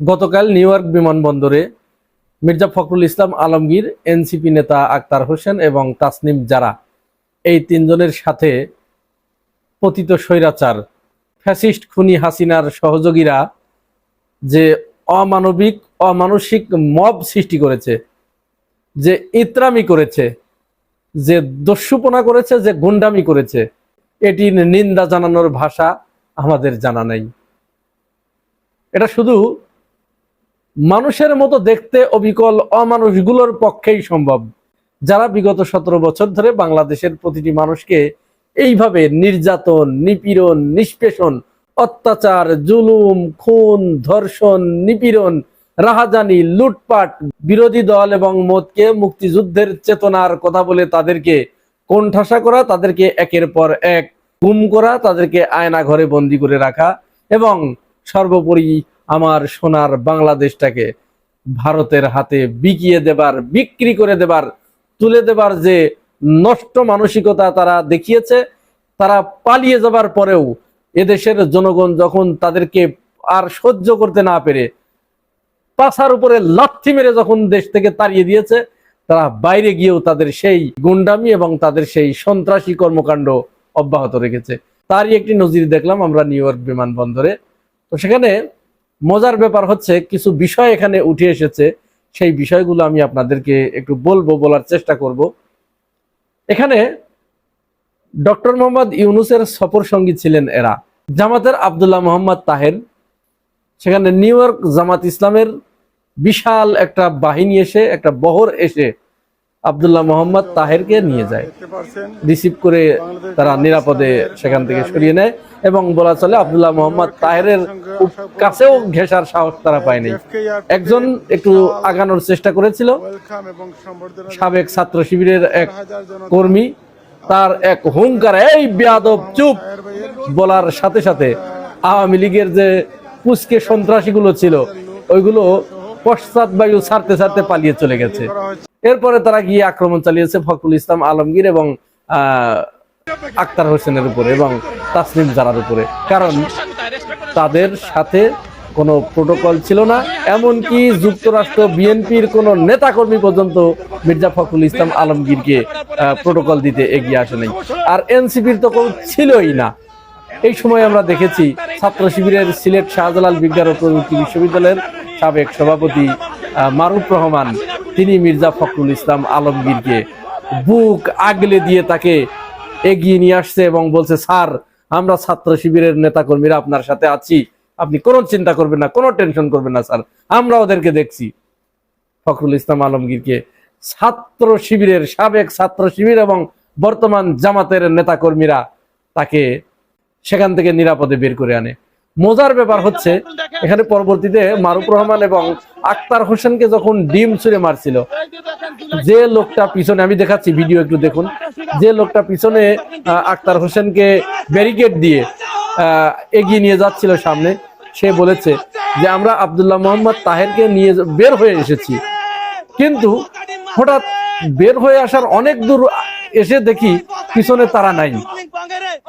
গতকাল New York বিমানবন্দরে Mirza Fakhrul Islam Alamgir, NCP নেতা আক্তার হোসেন এবং তাসনিম জারা এই তিনজনের সাথে পতিত স্বৈরাচার। ফ্যাসিস্ট খুনি হাসিনার সহযোগীরা যে অমানবিক, অমানসিক মব সৃষ্টি করেছে, যে ইত্রামি করেছে, যে দস্যুপনা করেছে, যে গুন্ডামি করেছে এটি নিন্দা জানানোর ভাষা আমাদের জানা নেই। এটা শুধু মানুষের মতো দেখতে অবিকল অমানুষগুলোর পক্ষেই সম্ভব। যারা বিগত সতেরো বছর ধরে বাংলাদেশের প্রতিটি মানুষকে এইভাবে নির্যাতন, নিপীড়ন, নিষ্পেষণ, অত্যাচার, জুলুম, খুন, ধর্ষণ, নিপীড়ন, রাহাজানি, লুটপাট, বিরোধী দল এবং মতকে মুক্তিযুদ্ধের চেতনার কথা বলে তাদেরকে কোণঠাসা করা, তাদেরকে একের পর এক গুম করা, তাদেরকে আয়না ঘরে বন্দি করে রাখা এবং সর্বোপরি আমার সোনার বাংলাদেশটাকে ভারতের হাতে বিকিয়ে দেবার, বিক্রি করে দেবার, তুলে দেবার যে নষ্ট মানসিকতা তারা দেখিয়েছে, তারা পালিয়ে যাবার পরেও এদেশের জনগণ যখন তাদেরকে আর সহ্য করতে না পেরে পাছার উপরে লাথি মেরে যখন দেশ থেকে তাড়িয়ে দিয়েছে, তারা বাইরে গিয়েও তাদের সেই গুন্ডামি এবং তাদের সেই সন্ত্রাসী কর্মকাণ্ড অব্যাহত রেখেছে। তারই একটি নজির দেখলাম আমরা নিউ ইয়র্ক বিমানবন্দরে। তো সেখানে মজার ব্যাপার হচ্ছে, কিছু বিষয় এখানে উঠে এসেছে। সেই বিষয়গুলো আমি আপনাদেরকে একটু বলব, বলার চেষ্টা করব। এখানে ডক্টর মোহাম্মদ ইউনুসের সফর সঙ্গী ছিলেন এরা। জামাতের আবদুল্লাহ মোহাম্মদ তাহের, সেখানে নিউ ইয়র্ক জামাত ইসলামের বিশাল একটা বাহিনী এসে, একটা বহর এসে আবদুল্লাহ মোহাম্মদ তাহেরকে নিয়ে যায়। রিসিভ করে তারা নিরাপদে সেখান থেকে সরিয়ে নেয় এবং বলা চলে আবদুল্লাহ মোহাম্মদ তাহেরের কাছেও ঘেঁষার সাহস তারা পায়নি। একজন একটু আগানোর চেষ্টা করেছিল। সাবেক ছাত্র শিবিরের এক কর্মী, তার এক হুঙ্কার, এই বেয়াদব, চুপ! বলার সাথে সাথে আওয়ামী লীগের যে কুচকে সন্ত্রাসীগুলো ছিল, ওইগুলো পশ্চাৎ বায়ু ছাড়তে ছাড়তে পালিয়ে চলে গেছে। এরপরে তারা গিয়ে আক্রমণ চালিয়েছে ফখরুল ইসলাম আলমগীর এবং আক্তার হোসেনের উপরে এবং তাসনিম জারার উপরে। কারণ তাদের সাথে কোনো প্রোটোকল ছিল না, এমনকি যুক্তরাষ্ট্র বিএনপির কোনো নেতাকর্মী পর্যন্ত মির্জা ফখরুল ইসলাম আলমগীরকে প্রোটোকল দিতে এগিয়ে আসে নাই। আর এনসিপির তো কোনো ছিলই না। এই সময় আমরা দেখেছি ছাত্র শিবিরের সিলেট শাহজালাল বিজ্ঞান ও প্রযুক্তি বিশ্ববিদ্যালয়ের সাবেক সভাপতি মারুফ রহমান তিনি মির্জা ফখরুল ইসলাম আলমগীরকে বুক আগলে দিয়ে তাকে এগিয়ে নিয়ে আসছে এবং বলছে, স্যার, আমরা ছাত্র শিবিরের নেতাকর্মীরা আপনার সাথে আছি। আপনি কোনো চিন্তা করবেন না, কোনো টেনশন করবেন না, স্যার। আমরা ওদেরকে দেখছি। ফখরুল ইসলাম আলমগীরকে ছাত্র শিবিরের সাবেক ছাত্র শিবির এবং বর্তমান জামাতের নেতাকর্মীরা তাকে সেখান থেকে নিরাপদে বের করে আনে। মজার ব্যাপার হচ্ছে, এখানে পরবর্তীতে মারুফ রহমান এবং আক্তার হোসেনকে যখন ডিম ছুঁড়ে মারছিল, যে লোকটা পিছনে, আমি দেখাচ্ছি ভিডিও একটু দেখুন, যে লোকটা পিছনে আক্তার হোসেনকে ব্যারিকেড দিয়ে এগিয়ে নিয়ে যাচ্ছিল সামনে, সে বলেছে যে, আমরা আব্দুল্লাহ মোহাম্মদ তাহেরকে নিয়ে বের হয়ে এসেছি। কিন্তু হঠাৎ বের হয়ে আসার অনেক দূর এসে দেখি পিছনে তারা নাই।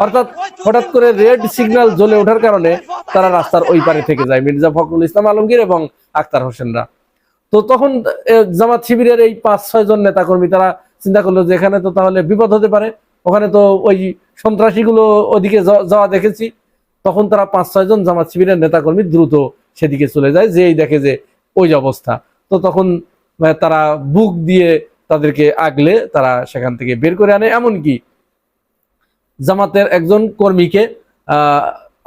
অর্থাৎ হঠাৎ করে রেড সিগন্যাল জ্বলে ওঠার কারণে তারা রাস্তার ওই পারে থেকে যায়, মির্জা ফখরুল ইসলাম আলমগীর এবং আক্তার হোসেনরা। তো তখন জামাত শিবিরের এই পাঁচ, ছয় জন নেতাকর্মী, তারা চিন্তা করল যে এখানে তো তাহলে বিপদ হতে পারে, ওখানে তো ওই সন্ত্রাসীগুলো ওদিকে যাওয়া দেখেছি। তখন তারা পাঁচ, ছয় জন জামাত শিবিরের নেতাকর্মী দ্রুত সেদিকে চলে যায়, যেই দেখে যে ওই অবস্থা। তো তখন তারা বুক দিয়ে তাদেরকে আগলে তারা সেখান থেকে বের করে আনে, এমনকি জামাতের একজন কর্মীকে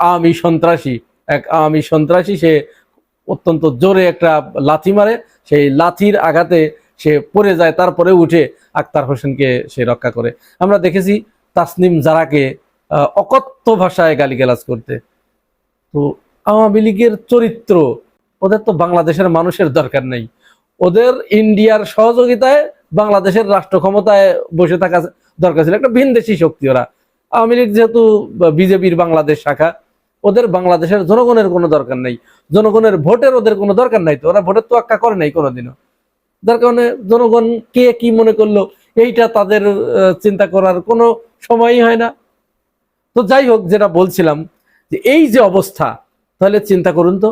আওয়ামী সন্ত্রাসী, এক আওয়ামী সন্ত্রাসী, সে অত্যন্ত জোরে একটা লাথি মারে, সেই লাথির আঘাতে সে পড়ে যায়, তারপরে উঠে আক্তার হোসেনকে সে রক্ষা করে। আমরা দেখেছি তাসনিম জারাকে অকথ্য ভাষায় গালিগালাজ করতে। তো আওয়ামী লীগের চরিত্র, ওদের তো বাংলাদেশের মানুষের দরকার নেই। ওদের ইন্ডিয়ার সহযোগিতায় বাংলাদেশের রাষ্ট্র ক্ষমতায় বসে থাকা দরকার ছিল। একটা ভিনদেশি শক্তি ওরা। আওয়ামী লীগ যেহেতু বিজেপির বাংলাদেশ শাখা, ওদের বাংলাদেশের জনগণের কোনো দরকার নেই। জনগণের ভোটের ওদের কোনো দরকার নাই তো, ওরা ভোটের তো একটা করে নাই কোনোদিনও। যার কারণে জনগণ কে কি মনে করল, এইটা তাদের চিন্তা করার কোনো সময়ই হয় না। তো যাই হোক, যেটা বলছিলাম যে এই যে অবস্থা, তাহলে চিন্তা করুন তো,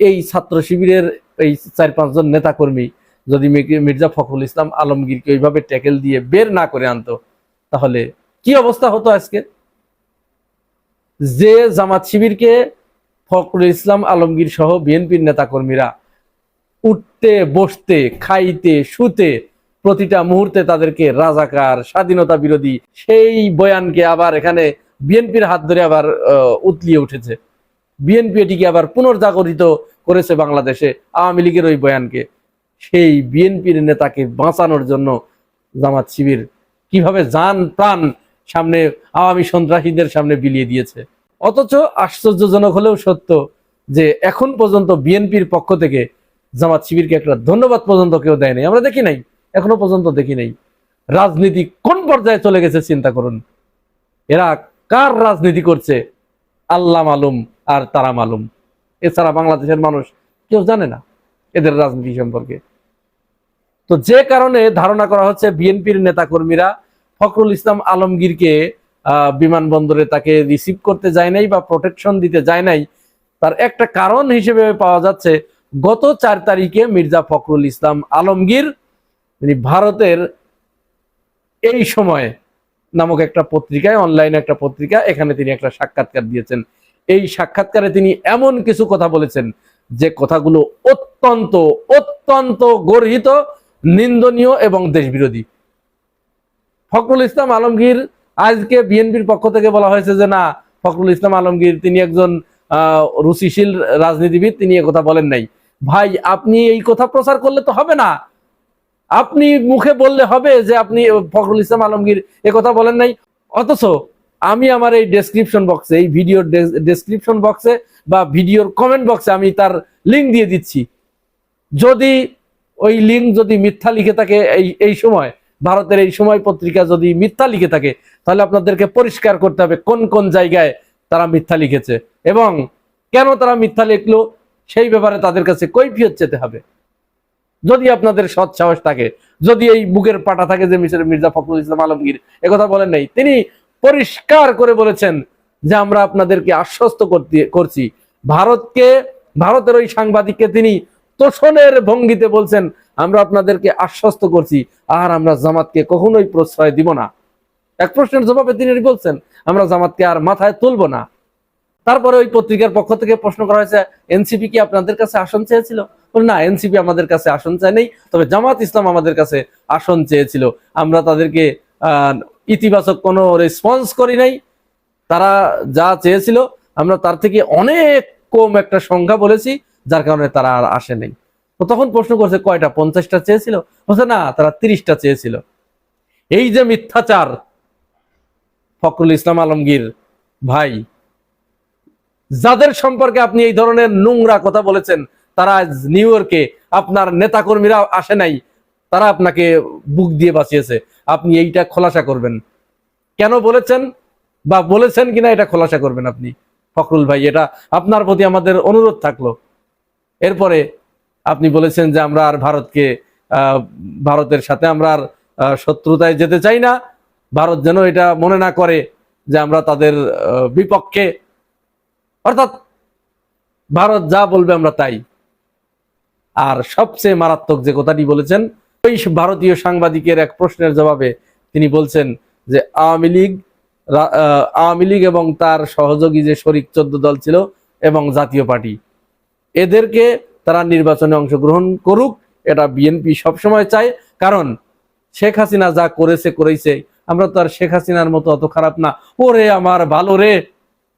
এই ছাত্র শিবিরের এই চার পাঁচজন নেতাকর্মী যদি মির্জা ফখরুল ইসলাম আলমগীরকে ওইভাবে ট্যাকেল দিয়ে বের না করে আনতো, তাহলে কি অবস্থা হতো আজকে? যে জামাত শিবিরকে ফখরুল ইসলাম আলমগীর সহ বিএনপির নেতাকর্মীরা উঠতে, বসতে, খাইতে, শুতে প্রতিটা মুহূর্তে তাদেরকে রাজাকার, স্বাধীনতা বিরোধী সেই বয়ানকে আবার এখানে বিএনপির হাত ধরে আবার উতলিয়ে উঠেছে। বিএনপি এটিকে আবার পুনর্জাগরিত করেছে বাংলাদেশে আওয়ামী লীগের ওই বয়ানকে। সেই বিএনপির নেতাকে বাঁচানোর জন্য জামাত শিবির কীভাবে যান প্রাণ সামনে আওয়ামী সন্ত্রাসীদের সামনে বিলিয়ে দিয়েছে। অথচ আশ্চর্যজনক হলেও সত্য যে এখন পর্যন্ত বিএনপির পক্ষ থেকে জামাত শিবিরকে একটা ধন্যবাদ পর্যন্ত কেউ দেয়নি। আমরা দেখি নাই, এখনও পর্যন্ত দেখি নাই। রাজনীতি কোন পর্যায়ে চলে গেছে চিন্তা করুন। এরা কার রাজনীতি করছে? আল্লাহ মালুম আর তারা মালুম। এছাড়া বাংলাদেশের মানুষ কেউ জানে না এদের রাজনীতি সম্পর্কে। তো যে কারণে ধারণা করা হচ্ছে বিএনপির নেতাকর্মীরা ফখরুল ইসলাম আলমগীরকে বিমানবন্দরে তাকে রিসিভ করতে যায় নাই বা প্রোটেকশন দিতে যায় নাই। তার একটা কারণ হিসেবে পাওয়া যাচ্ছে, গত চার তারিখে মির্জা ফখরুল ইসলাম আলমগীর, তিনি ভারতের এই সময়ে নামক একটা পত্রিকায় অনলাইনে একটা পত্রিকা, এখানে তিনি একটা সাক্ষাৎকার দিয়েছেন। এই সাক্ষাৎকারে তিনি এমন কিছু কথা বলেছেন, যে কথাগুলো অত্যন্ত অত্যন্ত গর্হিত, নিন্দনীয় এবং দেশবিরোধী। ফখরুল ইসলাম আলমগীর আজকে বিএনপির পক্ষ থেকে বলা হয়েছে যে না, ফখরুল ইসলাম আলমগীর তিনি একজন রুচিশীল রাজনীতিবিদ, তিনি কথা বলেন নাই। ভাই, আপনি এই কথা প্রচার করলে তো হবে না। আপনি মুখে বললে হবে যে আপনি ফখরুল ইসলাম আলমগীর কথা বলেন নাই। অথচ আমি আমার এই ডেসক্রিপশন বক্সে এই ভিডিওর ডেসক্রিপশন বক্সে বা ভিডিওর কমেন্ট বক্সে আমি তার লিঙ্ক দিয়ে দিচ্ছি। যদি ওই লিঙ্ক যদি মিথ্যা লিখে থাকে এই এই সময় ভারতের এই সময় পত্রিকা যদি মিথ্যা লিখে থাকে, তাহলে আপনাদেরকে পরিষ্কার করতে হবে কোন কোন জায়গায় তারা মিথ্যা লিখেছে এবং কেন তারা মিথ্যা লিখলো, সেই ব্যাপারে তাদের কাছে কৈফিয়ত যেতে হবে। যদি আপনাদের সৎ সাহস থাকে, যদি এই বুকের পাটা থাকে যে মিসের মির্জা ফখরুল ইসলাম আলমগীর একথা বলেন নাই, তিনি পরিষ্কার করে বলেছেন যে আমরা আপনাদেরকে আশ্বস্ত করছি। ভারতকে, ভারতের ওই সাংবাদিককে তিনি তোষণের ভঙ্গিতে বলছেন আমরা আপনাদেরকে আশ্বস্ত করছি, আর আমরা জামাতকে কখনোই প্রশ্রয় দিব না। এক প্রশ্নের জবাবে তিনি বলছেন, আমরা জামাতকে আর মাথায় তুলবো না। তারপরে ওই পত্রিকার পক্ষ থেকে প্রশ্ন করা হয়েছে, এনসিপি কি আপনাদের কাছে আসন চেয়েছিল? না, এনসিপি আমাদের কাছে আসন চায় নেই, তবে জামাত ইসলাম আমাদের কাছে আসন চেয়েছিল। আমরা তাদেরকে ইতিবাচক কোনো রেসপন্স করি নাই। তারা যা চেয়েছিল, আমরা তার থেকে অনেক কম একটা সংখ্যা বলেছি, যার কারণে তারা আর আসে নাই। তো তখন প্রশ্ন করছে, কয়টা? পঞ্চাশটা চেয়েছিল? বলছে, না, তারা তিরিশটা চেয়েছিল। এই যে মিথ্যাচার, ফখরুল ইসলাম আলমগীর ভাই, যাদের সম্পর্কে আপনি এই ধরনের নোংরা কথা বলেছেন, তারা নিউ ইয়র্কে আপনার নেতাকর্মীরা আসে নাই, তারা আপনাকে বুক দিয়ে বাঁচিয়েছে। আপনি এইটা খোলাসা করবেন। কেন বলেছেন? বা বলেছেন কিনা এটা খোলাসা করবেন আপনি? ফখরুল ভাই, এটা আপনার প্রতি আমাদের অনুরোধ থাকল। এরপরে আপনি বলেছেন যে আমরা আর ভারতকে ভারতের সাথে আমরা আর শত্রুতায় যেতে চাই না। ভারত যেন এটা মনে না করে যে আমরা তাদের বিপক্ষে। অর্থাৎ ভারত যা বলবে আমরা তাই। আর সবচেয়ে মারাত্মক যে কথাটি বলেছেন, ওই ভারতীয় সাংবাদিকের এক প্রশ্নের জবাবে তিনি বলছেন যে আওয়ামী লীগ আওয়ামী লীগ এবং তার সহযোগী যে শরিক চোদ্দ দল ছিল এবং জাতীয় পার্টি, এদেরকে তারা নির্বাচনে অংশগ্রহণ করুক, এটা বিএনপি সবসময় চায়। কারণ শেখ হাসিনা যা করেছে করেছে আমরা তো আর শেখ হাসিনার মতো অত খারাপ না। ওরে আমার ভালো রে,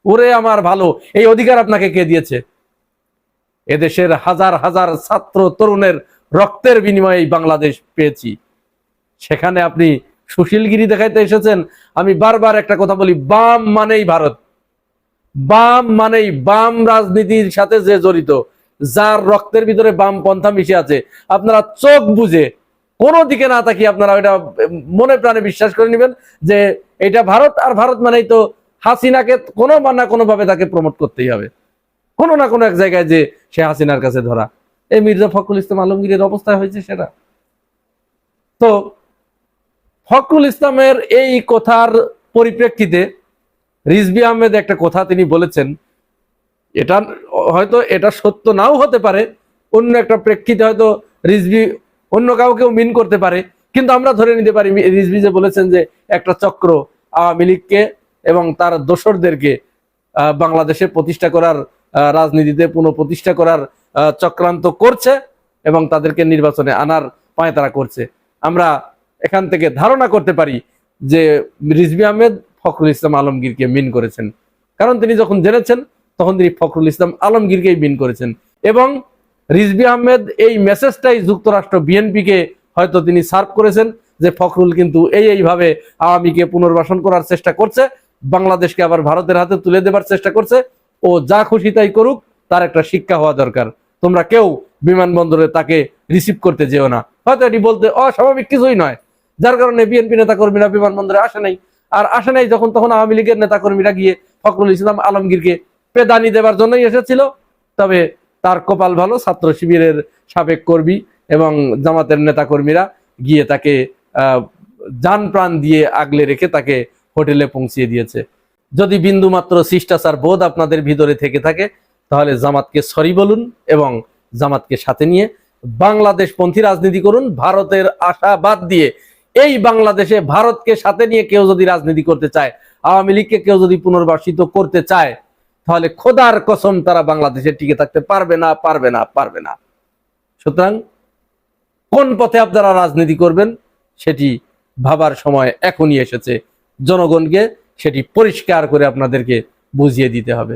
ওরে আমার ভালো। এই অধিকার আপনাকে কে দিয়েছে? এদেশের হাজার হাজার ছাত্র তরুণের রক্তের বিনিময়ে বাংলাদেশ পেয়েছি। সেখানে আপনি সুশীলগিরি দেখাইতে এসেছেন। আমি বারবার একটা কথা বলি, বাম মানেই ভারত। বাম মানেই বাম রাজনীতির সাথে যে জড়িত। যার রক্তের ভিতরে বাম পন্থা মিশে আছে, আপনারা চোখ বুঝে কোনো দিকে না তাকিয়ে আপনারা ওইটা মনে প্রাণে বিশ্বাস করে নেবেন যে এটা ভারত, আর ভারত মানেই তো হাসিনাকে কোনো বা না কোনো ভাবে তাকে প্রমোট করতেই হবে। কোনো না কোনো এক জায়গায় যে সে হাসিনার কাছে ধরা। এই মির্জা ফখরুল ইসলাম আলমগীরের অবস্থা হয়েছে সেটা। তো ফখরুল ইসলামের এই কথার পরিপ্রেক্ষিতে রিজবি আহমেদ একটা কথা তিনি বলেছেন এটা হয়তো এটা সত্য নাও হতে পারে, অন্য একটা প্রেক্ষিতে হয়তো রিজভি অন্য কাউকেও মিন করতে পারে, কিন্তু আমরা ধরে নিতে পারি রিজভি যে বলেছেন যে একটা চক্র আওয়ামী লীগকে এবং তার দোসরদেরকে বাংলাদেশে প্রতিষ্ঠা করার রাজনীতিতে পুনঃপ্রতিষ্ঠা করার চক্রান্ত করছে এবং তাদেরকে নির্বাচনে আনার পায়তারা করছে। আমরা এখান থেকে ধারণা করতে পারি যে রিজভি আহমেদ ফখরুল ইসলাম আলমগীরকে মিন করেছেন। কারণ তিনি যখন জেনেছেন তখন তিনি ফখরুল ইসলাম আলমগীরকেই বিন করেছেন। এবং রিজবি আহমেদ এই মেসেজটাই যুক্তরাষ্ট্র বিএনপিকে হয়তো তিনি সার্ভ করেছেন যে ফখরুল কিন্তু এই এইভাবে আওয়ামীকে পুনর্বাসন করার চেষ্টা করছে, বাংলাদেশকে আবার ভারতের হাতে তুলে দেবার চেষ্টা করছে, ও যা খুশি তাই করুক, তার একটা শিক্ষা হওয়া দরকার। তোমরা কেউ বিমানবন্দরে তাকে রিসিভ করতে যেও না। হয়তো এটি বলতে অস্বাভাবিক কিছুই নয়। যার কারণে বিএনপি নেতাকর্মীরা বিমানবন্দরে আসে নাই। আর আসে নাই যখন, তখন আওয়ামী লীগের নেতাকর্মীরা গিয়ে ফখরুল ইসলাম আলমগীরকে পেদানি দেবার জন্যই এসেছিল। তবে তার কপাল ভালো, ছাত্র শিবিরের সাবেক কর্মী এবং জামাতের নেতাকর্মীরা গিয়ে তাকে যান প্রাণ দিয়ে আগলে রেখে তাকে হোটেলে পৌঁছিয়ে দিয়েছে। যদি বিন্দু মাত্র শিষ্টাচার বোধ আপনাদের ভিতরে থেকে থাকে, তাহলে জামাতকে সরি বলুন এবং জামাতকে সাথে নিয়ে বাংলাদেশ পন্থী রাজনীতি করুন। ভারতের আশা বাদ দিয়ে এই বাংলাদেশে ভারতকে সাথে নিয়ে কেউ যদি রাজনীতি করতে চায়, আওয়ামী লীগকে কেউ যদি পুনর্বাসিত করতে চায় তাহলে খোদার কসম তারা বাংলাদেশে টিকে থাকতে পারবে না পারবে না পারবে না। সুতরাং কোন পথে আপনারা রাজনীতি করবেন সেটি ভাবার সময় এখনই এসেছে। জনগণকে সেটি পরিষ্কার করে আপনাদেরকে বুঝিয়ে দিতে হবে।